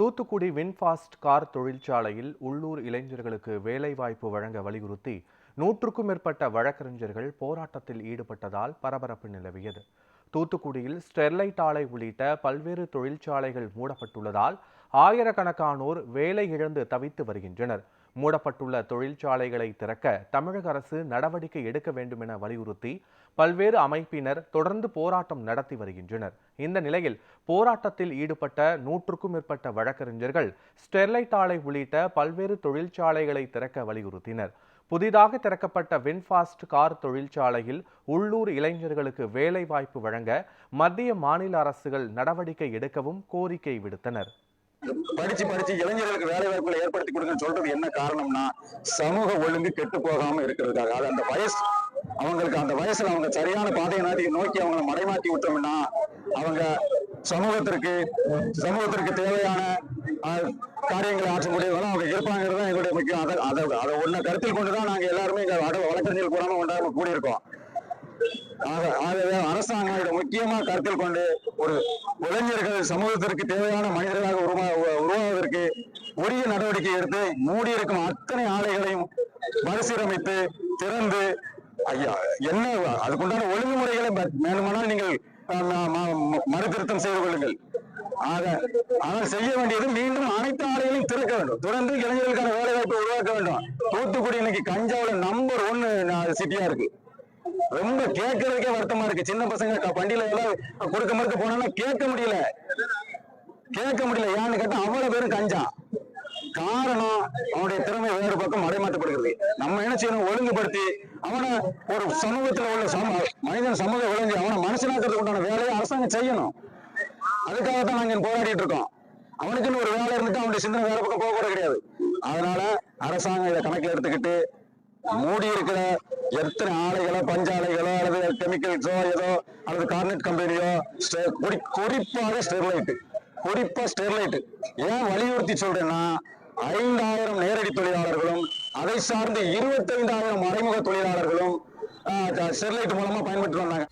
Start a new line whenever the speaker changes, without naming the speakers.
Thoothukudi VinFast car தொழிற்சாலையில் உள்ளூர் இளைஞர்களுக்கு வேலைவாய்ப்பு வழங்க வலியுறுத்தி நூற்றுக்கும் மேற்பட்ட வழக்கறிஞர்கள் போராட்டத்தில் ஈடுபட்டதால் பரபரப்பு நிலவியது. தூத்துக்குடியில் ஸ்டெர்லைட் ஆலை உள்ளிட்ட பல்வேறு தொழிற்சாலைகள் மூடப்பட்டுள்ளதால் ஆயிரக்கணக்கானோர் வேலை இழந்து தவித்து வருகின்றனர். மூடப்பட்டுள்ள தொழிற்சாலைகளை திறக்க தமிழக அரசு நடவடிக்கை எடுக்க வேண்டும் என வலியுறுத்தி பல்வேறு அமைப்பினர் தொடர்ந்து போராட்டம் நடத்தி வருகின்றனர். இந்த நிலையில் போராட்டத்தில் ஈடுபட்ட நூற்றுக்கும் மேற்பட்ட வழக்கறிஞர்கள் ஸ்டெர்லைட் ஆலை உள்ளிட்ட பல்வேறு தொழிற்சாலைகளை திறக்க வலியுறுத்தினர். புதிதாக திறக்கப்பட்ட வின்ஃபாஸ்ட் கார் தொழிற்சாலையில் உள்ளூர் இளைஞர்களுக்கு வேலை வாய்ப்பு வழங்க மத்திய மாநில அரசுகள் நடவடிக்கை எடுக்கவும் கோரிக்கை விடுத்தனர்.
படிச்சு படிச்சு இளைஞர்களுக்கு வேலை வாய்ப்புகளை ஏற்படுத்தி கொடுங்கன்னு சொல்றது என்ன காரணம்னா சமூக ஒழுங்கு கெட்டு போகாம இருக்கிறதுக்காக. அது அந்த வயசு அவங்களுக்கு அந்த வயசுல அவங்க சரியான பாதையை நாட்டி நோக்கி அவங்களை மடைமாற்றி விட்டோம்னா அவங்க சமூகத்திற்கு சமூகத்திற்கு தேவையான காரியங்களை ஆற்றக்கூடியவங்களும் அவங்க இருப்பாங்கிறது தான் எங்களுடைய முக்கியம். அதை அதை அதை ஒன்றை கருத்தில் கொண்டு தான் நாங்கள் எல்லாருமே இங்கே வட வழக்கறிஞர்கள் கூடாம கொண்டாட கூடியிருக்கோம். ஆகவே அரசாங்கம் இதை முக்கியமா கருத்தில் கொண்டு ஒரு இளைஞர்கள் சமூகத்திற்கு தேவையான மனிதர்களாக உருவா உருவாவதற்கு உரிய நடவடிக்கை எடுத்து மூடி இருக்கும் அத்தனை ஆலைகளையும் மறுசீரமைத்து திறந்து ஐயா என்ன அதுக்குண்டான ஒழுங்குமுறைகளை வேணுமானால் நீங்கள் மறுதிருத்தம் செய்து கொள்ளுங்கள். ஆக ஆனால் செய்ய வேண்டியது மீண்டும் அனைத்து ஆலைகளையும் திறக்க வேண்டும். தொடர்ந்து இளைஞர்களுக்கான வேலை வாய்ப்பை உருவாக்க வேண்டும். தூத்துக்குடி இன்னைக்கு கஞ்சாவில் நம்பர் ஒன்னு சிட்டியா இருக்கு. ரொம்ப கேட்கறதுக்கே வருத்தமா இருக்கு. சின்ன பசங்க வண்டியில எல்லாம் கொடுக்க மறுக்க போனா கேட்க முடியல. கேட்க முடியல. ஏன்னு கேட்டா அவ்வளவு பேரும் கஞ்சா. காரணம் அவனுடைய திறமை வேறு பக்கம் மறைமாற்றப்படுகிறது. நம்ம என்ன செய்யணும்? ஒழுங்குபடுத்தி அவனை ஒரு சமூகத்துல உள்ள சம மனிதன் சமூக விளைஞ்சு அவனை மனுஷனாக்கிறதுக்கு உண்டான வேலையை அரசாங்கம் செய்யணும். அதுக்காக தான் நாங்க போராடிட்டு இருக்கோம். அவனுக்குன்னு ஒரு வேலை இருந்துட்டு அவனுடைய சிந்தனை வேற பக்கம் போக கூட கிடையாது. அதனால அரசாங்கம் இதை கணக்கில் எடுத்துக்கிட்டு மூடி இருக்கிற எத்தனை ஆலைகளோ பஞ்சாலைகளோ அல்லது கெமிக்கல்ஸோ ஏதோ அல்லது கார்னெட் கம்பெனியோ ஸ்டெ- குறிப்பாக ஸ்டெர்லைட் குறிப்பா ஸ்டெர்லைட் ஏன் வலியுறுத்தி சொல்றேன்னா ஐந்தாயிரம் நேரடி தொழிலாளர்களும் அதை சார்ந்து இருபத்தைந்தாயிரம் மறைமுக தொழிலாளர்களும் ஸ்டெர்லைட் மூலமா பயன்பெற்று வந்தாங்க.